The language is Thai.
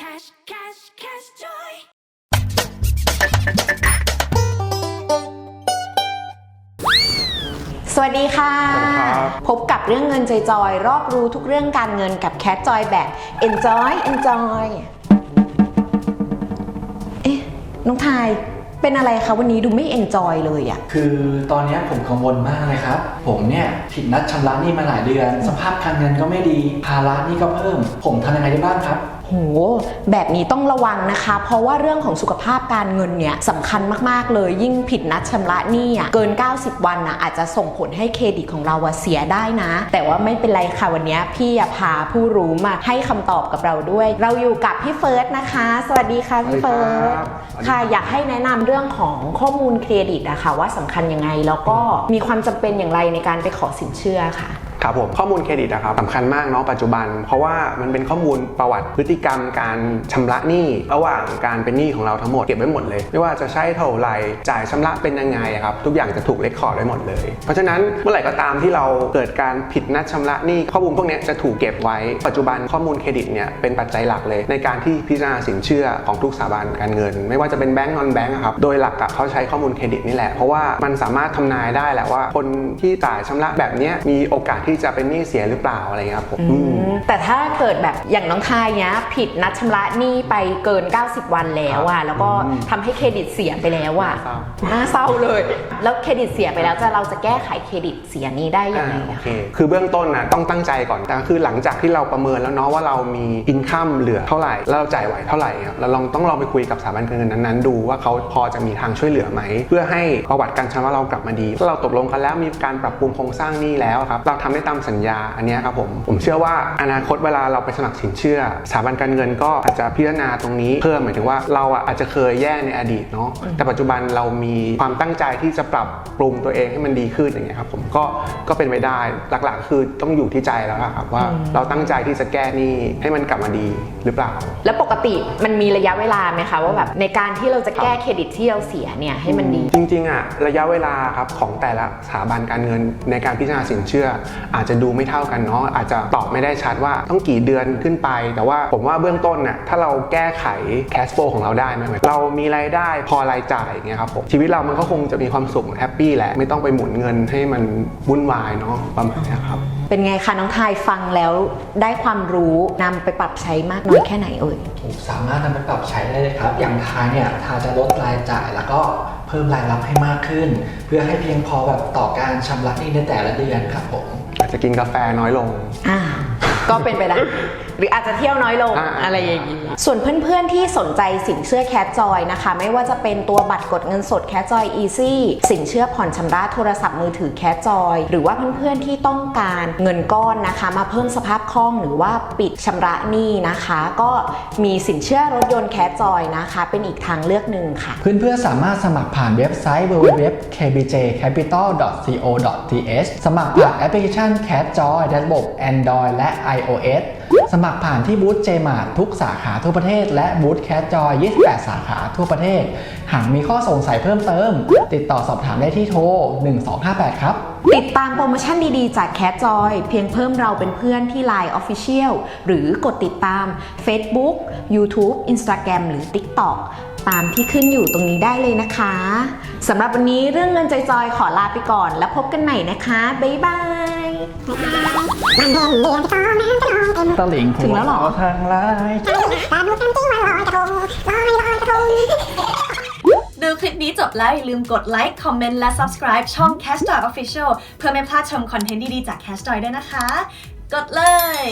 Cash, cash, cash joy. สวัสดีค่ะสวัสดีครับพบกับเรื่องเงินจอยๆรอบรู้ทุกเรื่องการเงินกับแค t จอยแบบ enjoy enjoy เอ๊ะ น้องทาย เป็นอะไรคะวันนี้ดูไม่ enjoy เลยอะคือตอนเนี้ยผมกังวลมากเลยครับ ผมเนี่ยผิดนัดชำระหนี้มาหลายเดือน สภาพการเงินก็ไม่ดี ภาระหนี้ก็เพิ่ม ผมทำยังไงได้บ้างครับ โห แบบนี้ต้องระวังนะคะ เพราะว่าเรื่องของสุขภาพการเงินเนี่ยสำคัญมากๆเลย ยิ่งผิดนัดชำระหนี้อะเกิน 90 วันอะอาจจะส่งผลให้เครดิตของเราอะเสียได้นะ แต่ว่าไม่เป็นไรค่ะวันนี้พี่อะพาผู้รู้มาให้คำตอบกับเราด้วย เราอยู่กับพี่เฟิร์สนะคะ สวัสดีค่ะพี่เฟิร์สสวัสดีครับ ค่ะอยากให้แนะนำเรื่องของข้อมูลเครดิตอะค่ะว่าสำคัญยังไง แล้วก็มีความจำเป็นอย่างไรในการไปขอสินเชื่อค่ะ ครับผมข้อมูลเครดิตนะครับสำคัญมากเนาะปัจจุบัน เพราะว่ามันเป็นข้อมูลประวัติพฤติกรรมการชำระหนี้ระหว่างการเป็นหนี้ของเราทั้งหมดเก็บไว้หมดเลย ไม่ว่าจะใช้เท่าไหร่จ่ายชำระเป็นยังไงอะครับทุกอย่างจะถูกเลคคอร์ดไว้หมดเลย เพราะฉะนั้นเมื่อไหร่ก็ตามที่เราเกิดการผิดนัดชำระหนี้ข้อมูลพวกนี้จะถูกเก็บไว้ปัจจุบันข้อมูลเครดิตเนี่ยเป็นปัจจัยหลักเลย ในการที่พิจารณาสินเชื่อของทุกสถาบันการเงิน ไม่ว่าจะเป็นแบงก์นอนแบงก์ครับโดยหลักเขาใช้ข้อมูลเครดิตนี่แหละเพราะว่ามันสามารถทำนายได้แหละว่าคนที่จ่ายชำระแบบนี้มีโอกาสที่จะเป็นหนี้เสียหรือเปล่าอะไรเงี้ยครับผมอืมแต่ถ้าเกิดแบบอย่างน้องทายเนี้ย ผิดนัดชำระหนี้ไปเกิน 90 วันแล้วอะแล้วก็ทำให้เครดิตเสียไปแล้วอะเศร้า น่าเศร้าเลย แล้วเครดิตเสียไปแล้วจะเราจะแก้ไขเครดิตเสียนี้ได้ยังไงอ่าโออะเคคือเบื้องต้นนะต้องตั้งใจก่อนแต่คือหลังจากที่เราประเมินแล้วเนาะว่าเรามีอินคัมเหลือเท่าไหร่แล้วเราจ่ายไหวเท่าไหร่ครับเราลองต้องลองไปคุยกับสถาบันการเงินนั้นๆ ดูว่าเขาพอจะมีทางช่วยเหลือไหม เพื่อให้ประวัติการชำระเรากลับมาดีถ้าเราตกลงกันแล้วมีการปรับปรุงโครงสร้างหนี้แล้วครับเราทำได้ตามสัญญาอันเนี้ยครับผมผมเชื่อว่าอนาคตเวลาเราไปสมัครสินเชื่อสถาบันการเงินก็อาจจะพิจารณาตรงนี้เพิ่มหมายถึงว่าเราอะอาจจะเคยแย่ในอดีตเนาะแต่ปัจจุบันเรามีความตั้งใจที่จะปรับปรุงตัวเองให้มันดีขึ้นอย่างเงี้ยครับผมก็ก็เป็นไปได้หลักๆ คือต้องอยู่ที่ใจแล้วอะครับว่าเราตั้งใจที่จะแก้หนี้ให้มันกลับมาดีหรือเปล่า แล้วปกติมันมีระยะเวลาไหมคะว่าแบบในการที่เราจะแก้เครดิตที่เราเสียเนี่ยให้มันดี จริงๆอะระยะเวลาครับของแต่ละสถาบันการเงินในการพิจารณาสินเชื่อ อาจจะดูไม่เท่ากันเนาะอาจจะตอบไม่ได้ชัดว่าต้องกี่เดือนขึ้นไป แต่ว่าผมว่าเบื้องต้นน่ะถ้าเราแก้ไข cash flow ของเราได้ไหมเรามีรายได้พอรายจ่ายอย่างเงี้ยครับผมชีวิตเรามันก็คงจะมีความสุขแฮปปี้แหละไม่ต้องไปหมุนเงินให้มันวุ่นวายเนาะประมาณเนี้ยครับเป็นไงคะน้องทายฟังแล้วได้ความรู้นำไปปรับใช้มากน้อยแค่ไหนเอ่ยผมสามารถนำไปปรับใช้ได้เลยครับ อย่างทาเนี่ยทาจะลดรายจ่ายแล้วก็เพิ่มรายรับให้มากขึ้น เพื่อให้เพียงพอแบบต่อการชำระหนี้ในแต่ละเดือนครับผมอาจจะกินกาแฟน้อยลง อ่า ก็เป็นไปได้ หรืออาจจะเที่ยวน้อยลงอ่า อะไรอย่างนี้ ส่วนเพื่อนๆที่สนใจสินเชื่อแค t จอยนะคะ ไม่ว่าจะเป็นตัวบัตรกดเงินสดแค t จอย Easy สินเชื่อผ่อนชำระโทรศัพท์มือถือแค t จอยหรือว่าเพื่อนๆที่ต้องการเงินก้อนนะคะ มาเพิ่มสภาพคล่องหรือว่าปิดชำระหนี้นะคะ ก็มีสินเชื่อรถยนต์แค t จอยนะคะ เป็นอีกทางเลือกหนึ่งค่ะ เพื่อนๆ สามารถสมัครผ่านเว็บไซต์ www.kbjcapital.co.th สมัครผ่านแอปพลิเคชัน Cat Joy ในระบบ Android และ iOS สมัครผ่านที่บูธ JMart ทุกสาขาทั่วประเทศ และบูธ Cat Joy 28 สาขาทั่วประเทศ หากมีข้อสงสัยเพิ่มเติม ติดต่อสอบถามได้ที่โทร 1258 ครับ ติดตามโปรโมชั่นดีๆ จากแค t จอยเพียงเพิ่มเราเป็นเพื่อนที่ Line Official หรือกดติดตาม Facebook YouTube Instagram หรือ TikTok ตามที่ขึ้นอยู่ตรงนี้ได้เลยนะคะสำหรับวันนี้เรื่องเงินใจจอยขอลาไปก่อน แล้วพบกันใหม่นะคะ บ๊ายบายตลิงถึงแล้วเหรอ ทางไลน์ดูคลิปนี้จบแล้วอย่าลืมกดไลค์ คอมเมนต์ และ subscribe ช่อง Cash Joy Official เพื่อไม่พลาดชมคอนเทนต์ดี ๆ จาก Cash Joy ด้วยนะคะ กดเลย